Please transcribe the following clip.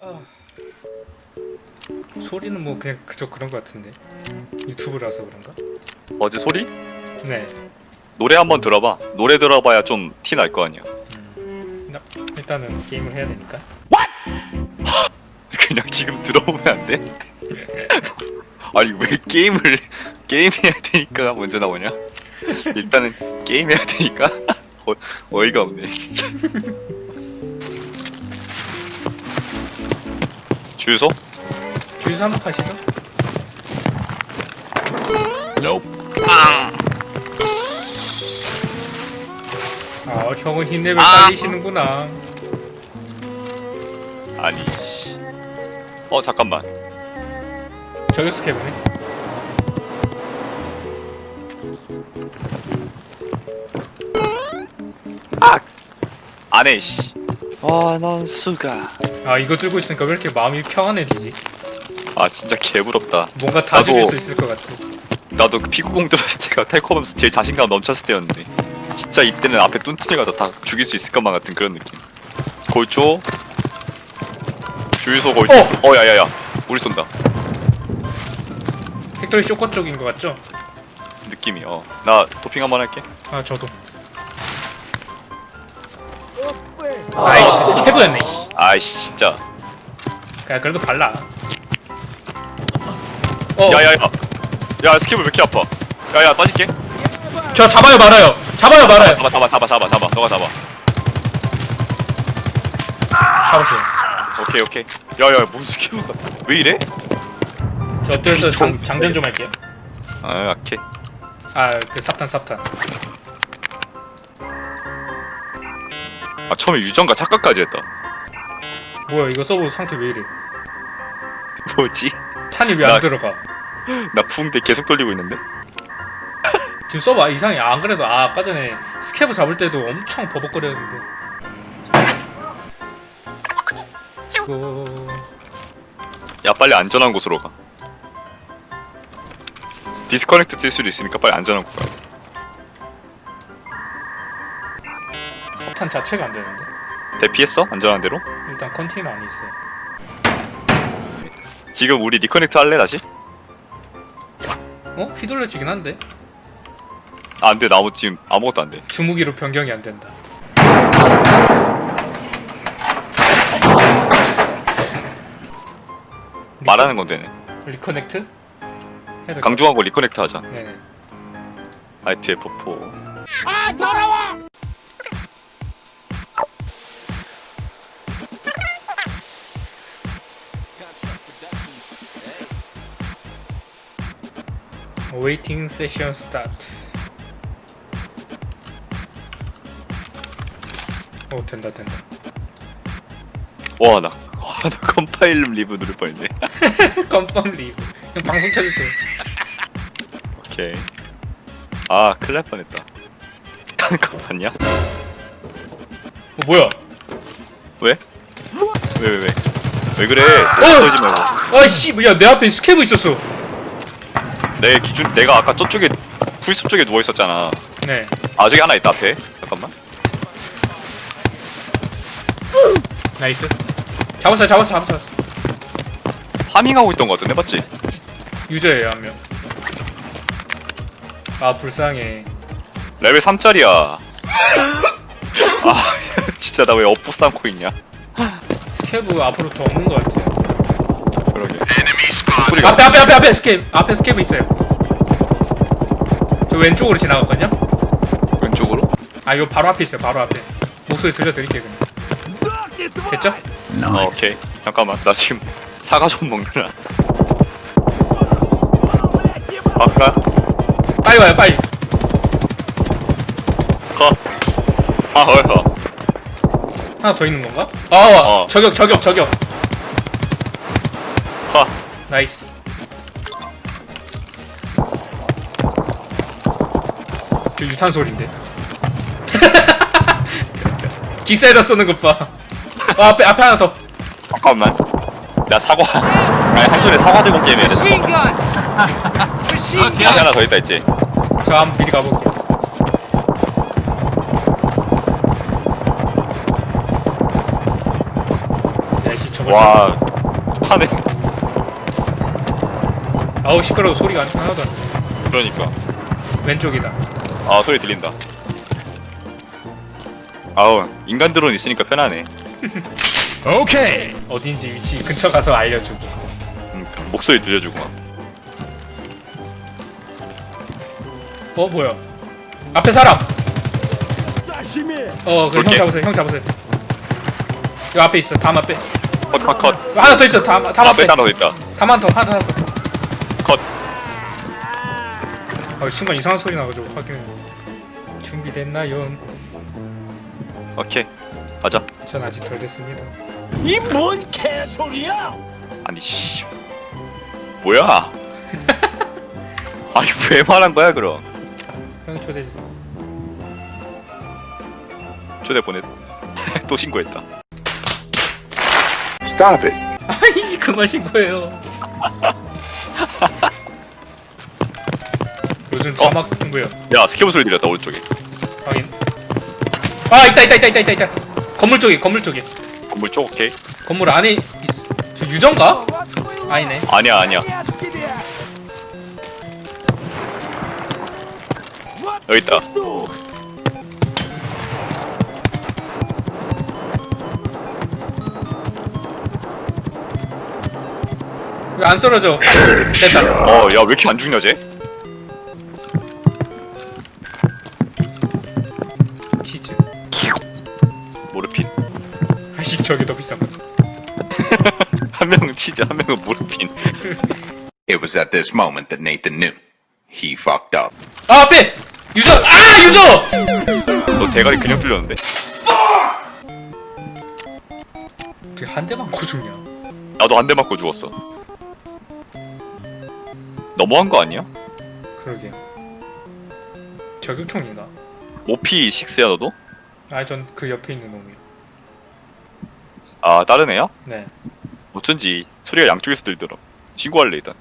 아... 소리는 뭐 그냥 그저 그런 것 같은데 유튜브라서 그런가? 어제 소리? 네 노래 한번 들어봐. 노래 들어봐야 좀 티 날 거 아니야. 나, 일단은 게임을 해야 되니까 그냥 지금 들어보면 안 돼? 아니 왜 게임을 게임해야 되니까 먼저 나오냐? 일단은 게임해야 되니까 어, 어이가 없네 진짜. 주유소? 주유소 한번 가시죠 아 형은 힘내면 아. 딸리시는구나 아니 씨. 어 잠깐만. 저격 스캐브네 안해 씨. 아난 수가. 아 이거 들고 있으니까 왜 이렇게 마음이 평안해지지? 아 진짜 개부럽다. 뭔가 다 나도- 죽일 수 있을 것 같아. 나도 그 피구공 들었을 때가 텔코하면서 제일 자신감 넘쳤을 때였는데. 진짜 이때는 앞에 다, 다 죽일 수 있을 것만 같은 그런 느낌. 골조 주유소 골조 어! 어 야야야. 우리 쏜다. 팩토리 쇼커 쪽인 것 같죠? 느낌이 어나 도핑 한번 할게. 아 저도 아이씨 스캐브였네 씨. 아이씨 진짜. 야 그래도 발라. 어, 야야야. 야 스킵을 왜 이렇게 아파? 야야 빠질게. 저 잡아요 말아요. 잡아요 말아요. 잡아 잡아 잡아 잡아. 잡아 너가 잡아. 잡았어요. 오케이 오케이. 야야 뭔 스킵을 왜 이래? 저 엎드려서 장, 장전 좀 할게요. 아 약해 아그 삽탄 삽탄 아 처음에 유정과 착각까지 했다. 뭐야 이거 서버 상태 왜 이래? 뭐지? 탄이 왜 안 나- 들어가? 나 붕대 계속 돌리고 있는데? 지금 서버 이상해. 안 그래도 아, 아까 전에 스캐브 잡을 때도 엄청 버벅거렸는데. 이거 야 빨리 안전한 곳으로 가. 디스커넥트 될 수도 있으니까 빨리 안전한 곳 가. 석탄 자체가 안 되는데? 대피했어? 안전한 대로? 일단 컨테이너 안에 있어요 지금 우리 리커넥트 할래 다시? 어? 휘둘러지긴 한데? 아, 안돼. 나무 지금 아무것도 안돼. 주무기로 변경이 안 된다. 말하는 건 되네. 리커넥트? 거 리커넥트 하자. 것 같- 네네 알트 F4 웨이팅 세션 스타트 오 된다 된다. 와나 와, 나 컴파일 리브 누를 뻔했네. 깜빡 리브. 형 방송 켜주세요. 오케이. 아 큰일 날 뻔했다. 거 봤냐? 어 뭐야? 왜? 왜 왜 왜? 왜 그래? 그러지 말고. 아이씨 뭐야 내 앞에 스캐브 있었어 내 기준 내가 아까 저쪽에 풀숲 쪽에 누워 있었잖아. 네. 아 저기 하나 있다 앞에. 잠깐만. 나이스. 잡았어요 잡았어 잡았어 파밍하고 있던 거 같은데 맞지? 유저예요 한 명. 아 불쌍해. 레벨 3짜리야. 아 진짜 나 왜 업보 쌓고 있냐? 스캐브 앞으로 더 없는 것 같아 소리가 앞에 앞에 앞에 앞에 스캐브 앞에 스캐브 있어요 저 왼쪽으로 지나갔거든요 왼쪽으로? 아 이거 바로 앞에 있어요 바로 앞에 목소리 들려드릴게요 그냥 됐죠? 어, 오케이 잠깐만 나 지금 사과 좀 먹느라 갈까? 빨리 와요 빨리 가. 아, 헐, 어. 하나 더 있는 건가? 아 와. 어. 저격 저격 저격 가. 나이스 저 유탄 소리인데 기세에다 쏘는 것봐 어, 앞에 앞에 하나 더 잠깐만. 나 사과. 아니, 한 손에 사과 들고 게임해야 돼. 여기 gun! 하나 더 있다, 있지? 저 한번 미리 저거 와 타네 아우 시끄러워. 소리가 안- 하나도 안 들려 그러니까. 왼쪽이다. 아 소리 들린다. 아우 인간 드론 있으니까 편하네. 오케이. 어딘지 위치 근처 가서 알려주고. 음, 목소리 들려주고 막. 어 뭐야? 앞에 사람! 어 그래 형 볼게. 잡으세요 형 잡으세요. 요 앞에 있어 담 앞에. 컷 컷 컷. 하나 더 있어 담, 담 앞에 앞에. 하나 더 있다. 담 한 더 하나 더 컷. 아, 순간 이상한 소리 나가지고 확인해. 준비됐나요? 오케이. 가자. 전 아직 덜 됐습니다. 이 뭔 개소리야? 아니 씨. 뭐야? 아니 왜 말한 거야 그럼? 형 초대해 주세요. 초대 보내 또 신고했다. Stop it. 아이 그만 신고해요 어? 자막 뭐야 야 스케브 소리 들렸다 오른쪽에. 확인. 아 있다 있다 있다 있다 있다 있다. 건물 쪽에 건물 쪽에. 건물 쪽 오케이. 건물 안에 있어 저 유정가? 아니네. 아니야 아니야. 여기 있다. 왜안 썰어져? 됐다. 어야 왜 이렇게 안 죽냐 쟤 저게 더 비싼 거 한 명은 치즈 한 명은 모르핀 It was at this moment that Nathan knew. He fucked up. 아 앞에 유정 아 유정 너 대가리 그냥 뚫렸는데 어떻게 한 대만 고 죽냐 나도 한 대 맞고 죽었어 너무한 거 아니야? 그러게요 저격총인가? 오피 6야 너도? 아니 전그 옆에 있는 놈이요 아 다른 애야? 네. 어쩐지 소리가 양쪽에서 들리더라 신고할래 일단